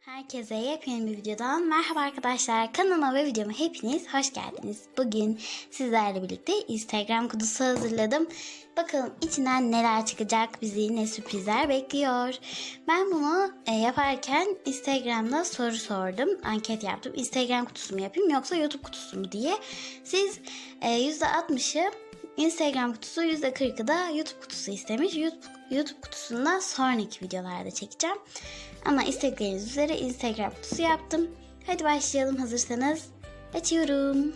Herkese yepyeni bir videodan merhaba arkadaşlar. Kanalıma ve videoma hepiniz hoş geldiniz. Bugün sizlerle birlikte Instagram kutusu hazırladım. Bakalım içinden neler çıkacak, bizi ne sürprizler bekliyor. Ben bunu e, yaparken Instagram'da soru sordum, anket yaptım. Instagram kutusu mu yapayım yoksa YouTube kutusu mu diye. Siz e, %60'ı Instagram kutusu %40'ı da YouTube kutusu istemiş. YouTube, YouTube kutusunda sonraki videolarda çekeceğim. Ama istedikleriniz üzere Instagram kutusu yaptım. Hadi başlayalım hazırsanız. Açıyorum.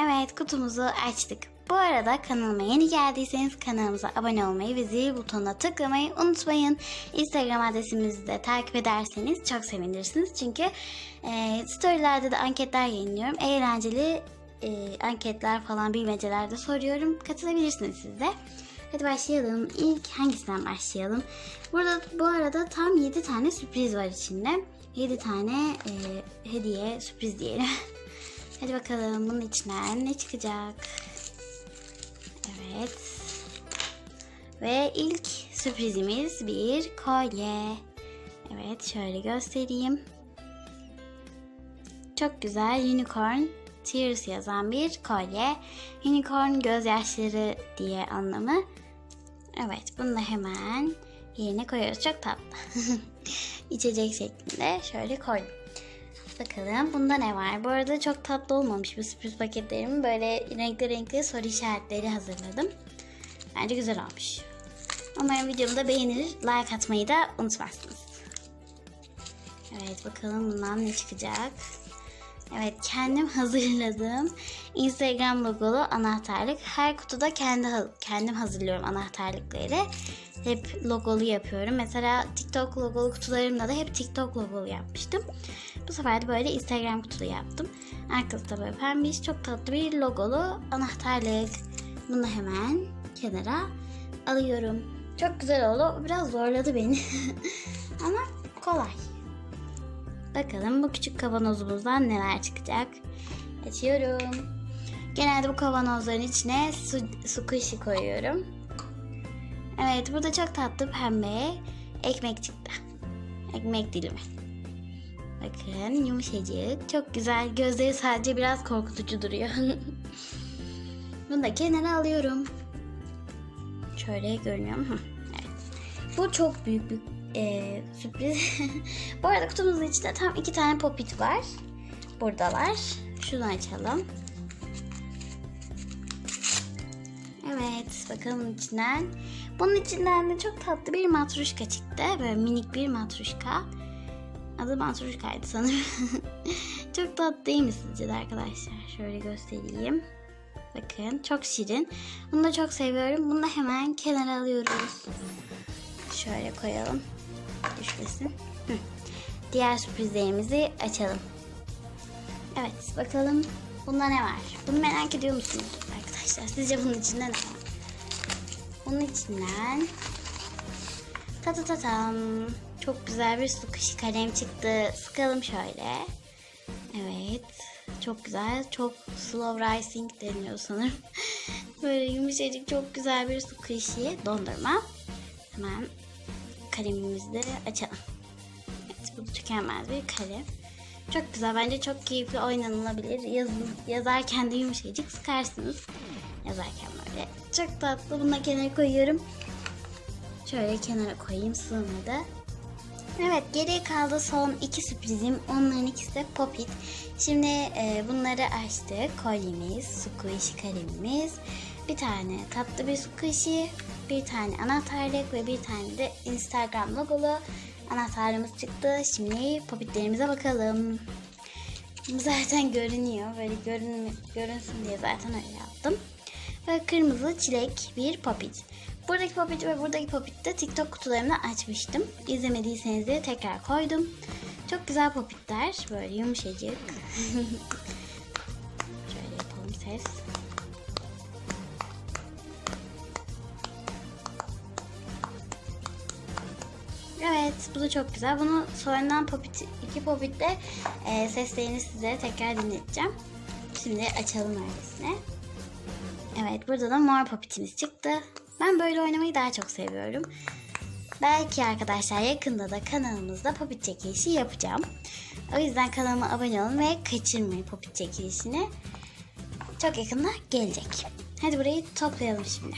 Evet kutumuzu açtık. Bu arada kanalıma yeni geldiyseniz kanalımıza abone olmayı ve zil butonuna tıklamayı unutmayın. Instagram adresimizi de takip ederseniz çok sevinirsiniz. Çünkü e, storylerde de anketler yayınlıyorum. Eğlenceli e, anketler falan bilmeceler de soruyorum. Katılabilirsiniz siz de. Hadi başlayalım. İlk hangisinden başlayalım? Burada bu arada tam 7 tane sürpriz var içinde. 7 tane e, hediye sürpriz diyelim. Hadi bakalım bunun içinden ne çıkacak? Evet. Ve ilk sürprizimiz bir kolye. Evet şöyle göstereyim. Çok güzel unicorn tears yazan bir kolye. Unicorn gözyaşları diye anlamı. Evet bunu da hemen yerine koyuyoruz. Çok tatlı. İçecek şeklinde şöyle koydum. Bakalım bunda ne var? Bu arada çok tatlı olmamış bu sürpriz paketlerimi. Böyle renkli renkli soru işaretleri hazırladım. Bence güzel olmuş. Umarım videomu da beğenir. Like atmayı da unutmazsınız. Evet bakalım bundan ne çıkacak. Evet kendim hazırladığım Instagram logolu anahtarlık. Her kutuda kendi kendim hazırlıyorum anahtarlıkları. Hep logolu yapıyorum. Mesela TikTok logolu kutularımda da hep TikTok logolu yapmıştım. Bu sefer de böyle Instagram kutulu yaptım. Arkası da böyle pembiş çok tatlı bir logolu anahtarlık. Bunu hemen kenara alıyorum. Çok güzel oldu. Biraz zorladı beni. Ama kolay. Bakalım bu küçük kavanozumuzdan neler çıkacak. Açıyorum. Genelde bu kavanozların içine su, su kışı koyuyorum. Evet burada çok tatlı pembe ekmek çıktı. Ekmek dilimi. Bakın yumuşacık. Çok güzel. Gözleri sadece biraz korkutucu duruyor. Bunu da kenara alıyorum. Şöyle görünüyor mu? Evet. Bu çok büyük bir e, sürpriz. Bu arada kutumuzun içinde tam iki tane popit var. Buradalar. Şunu açalım. Evet bakalım içinden. Bunun içinden de çok tatlı bir matruşka çıktı. Böyle minik bir matruşka. Adı matruşkaydı sanırım. çok tatlı değil mi sizce de arkadaşlar? Şöyle göstereyim. Bakın çok şirin. Bunu da çok seviyorum. Bunu da hemen kenara alıyoruz. Şöyle koyalım. Düşmesin. Hı. Diğer sürprizlerimizi açalım. Evet bakalım bunda ne var? Bunu merak ediyor musunuz arkadaşlar? Sizce bunun içinde ne var? Bunun içinden ta ta ta tam çok güzel bir su kışı kalem çıktı. Sıkalım şöyle. Evet. Çok güzel. Çok slow rising deniyor sanırım. Böyle yumuşacık çok güzel bir su kışı dondurma. Hemen kalemimizi de açalım. Evet bu tükenmez bir kalem. Çok güzel. Bence çok keyifli oynanılabilir. Yazın, yazarken de yumuşacık sıkarsınız. Yazarken böyle. Çok tatlı. Bunu da kenara koyuyorum. Şöyle kenara koyayım sığmadı. Evet geriye kaldı son iki sürprizim. Onların ikisi de popit. Şimdi e, bunları açtık. Kolyemiz, su kuyuş kalemimiz. Bir tane tatlı bir su kuyuşu, bir tane anahtarlık ve bir tane de Instagram logolu anahtarlığımız çıktı. Şimdi popitlerimize bakalım. Zaten görünüyor. Böyle görün, görünsün diye zaten öyle yaptım. Ve kırmızı çilek bir popit. Buradaki popit ve buradaki popit de TikTok kutularımda açmıştım. İzlemediyseniz de tekrar koydum. Çok güzel popitler. Böyle yumuşacık. Şöyle yapalım ses. Bu da çok güzel. Bunu sonradan popit, iki popitle e, seslerini size tekrar dinleteceğim. Şimdi açalım öylesine. Evet burada da mor popitimiz çıktı. Ben böyle oynamayı daha çok seviyorum. Belki arkadaşlar yakında da kanalımızda popit çekilişi yapacağım. O yüzden kanalıma abone olun ve kaçırmayın popit çekilişini. Çok yakında gelecek. Hadi burayı toplayalım şimdi.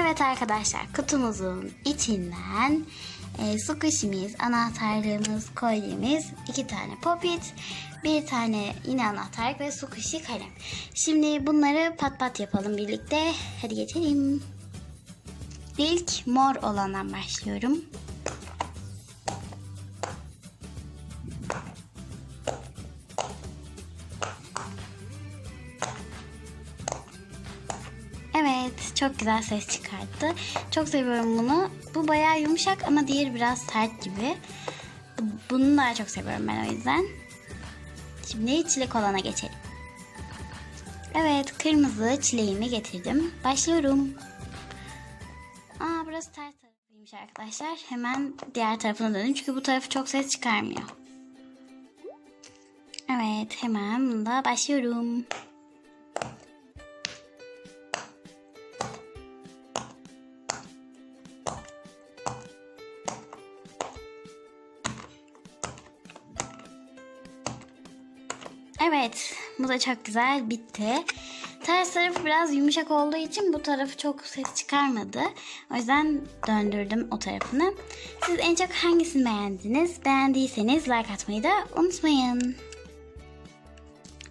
Evet arkadaşlar kutumuzun içinden e, su kuşimiz, anahtarlığımız, kolyemiz, iki tane popit, bir tane yine anahtarlık ve su kuşu kalem. Şimdi bunları pat pat yapalım birlikte. Hadi geçelim. İlk mor olandan başlıyorum. Güzel ses çıkarttı. Çok seviyorum bunu. Bu bayağı yumuşak ama diğeri biraz sert gibi. Bu- Bunu daha çok seviyorum ben o yüzden. Şimdi çilek olana geçelim. Evet, kırmızı çileğimi getirdim. Başlıyorum. Aa, burası ters tarafıymış arkadaşlar. Hemen diğer tarafına dönün çünkü bu tarafı çok ses çıkarmıyor. Evet, hemen bunda başlıyorum. Evet, bu da çok güzel bitti. Ters tarafı biraz yumuşak olduğu için bu tarafı çok ses çıkarmadı. O yüzden döndürdüm o tarafını. Siz en çok hangisini beğendiniz? Beğendiyseniz like atmayı da unutmayın.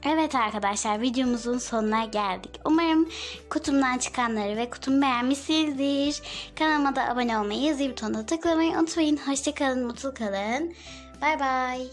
Evet arkadaşlar videomuzun sonuna geldik. Umarım kutumdan çıkanları ve kutumu beğenmişsinizdir. Kanalıma da abone olmayı, zil butonuna tıklamayı unutmayın. Hoşçakalın, mutlu kalın. Bay bay.